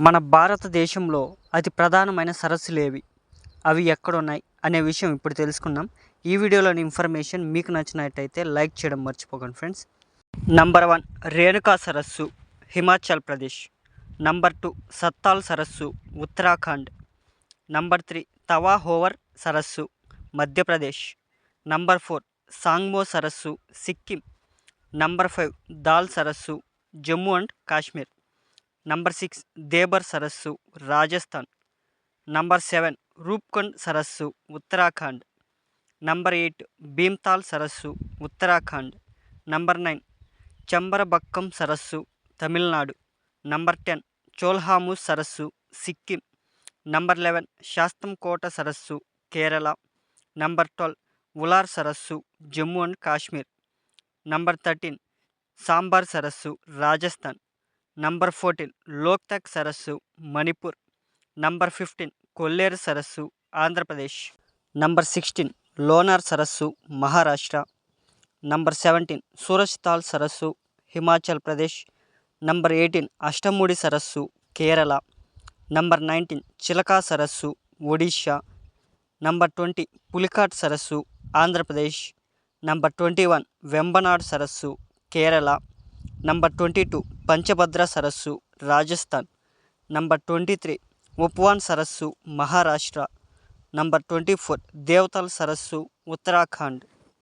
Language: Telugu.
మన భారతదేశంలో అతి ప్రధానమైన సరస్సులు ఏవి? అవి ఎక్కడున్నాయి? అనే విషయం ఇప్పుడు తెలుసుకుందాం. ఈ వీడియోలోని ఇన్ఫర్మేషన్ మీకు నచ్చినట్టయితే లైక్ చేయడం మర్చిపోకండి ఫ్రెండ్స్. నంబర్ వన్ రేణుకా సరస్సు హిమాచల్ ప్రదేశ్. నంబర్ టూ సత్తాల్ సరస్సు ఉత్తరాఖండ్. నంబర్ త్రీ తవా హోవర్ సరస్సు మధ్యప్రదేశ్. నంబర్ ఫోర్ సాంగ్మో సరస్సు సిక్కిం. నంబర్ ఫైవ్ దాల్ సరస్సు Jammu and Kashmir. Number six Dhebar సరస్సు రాజస్థాన్ నంబర్ సెవెన్ రూప్కుండ్ సరస్సు ఉత్తరాఖండ్ నంబర్ ఎయిట్ భీమ్తాల్ సరస్సు ఉత్తరాఖండ్ నంబర్ నైన్ చంబరబక్కం సరస్సు తమిళనాడు నంబర్ టెన్ చోల్హాము సరస్సు సిక్కిం నంబర్ లెవెన్ శాస్తంకోట సరస్సు కేరళ నంబర్ ట్వెల్వ్ ఉలార్ సరస్సు Jammu and Kashmir number thirteen Sambhar సరస్సు రాజస్థాన్ నంబర్ ఫోర్టీన్ లోక్తక్ సరస్సు మణిపూర్. నంబర్ ఫిఫ్టీన్ కొల్లేరు సరస్సు ఆంధ్రప్రదేశ్. నంబర్ సిక్స్టీన్ లోనార్ సరస్సు మహారాష్ట్ర. నంబర్ సెవెంటీన్ సూరజ్తాల్ సరస్సు హిమాచల్ ప్రదేశ్. నంబర్ ఎయిటీన్ అష్టముడి సరస్సు కేరళ. నంబర్ నైన్టీన్ చిలకా సరస్సు ఒడిషా. నంబర్ ట్వంటీ పులికాట్ సరస్సు Andhra Pradesh. Number twenty one Vembanad సరస్సు Kerala. Number twenty two Pachpadra సరస్సు Rajasthan. Number twenty three Upvan సరస్సు మహారాష్ట్ర. నంబర్ ట్వంటీ ఫోర్ దేవతల సరస్సు ఉత్తరాఖండ్.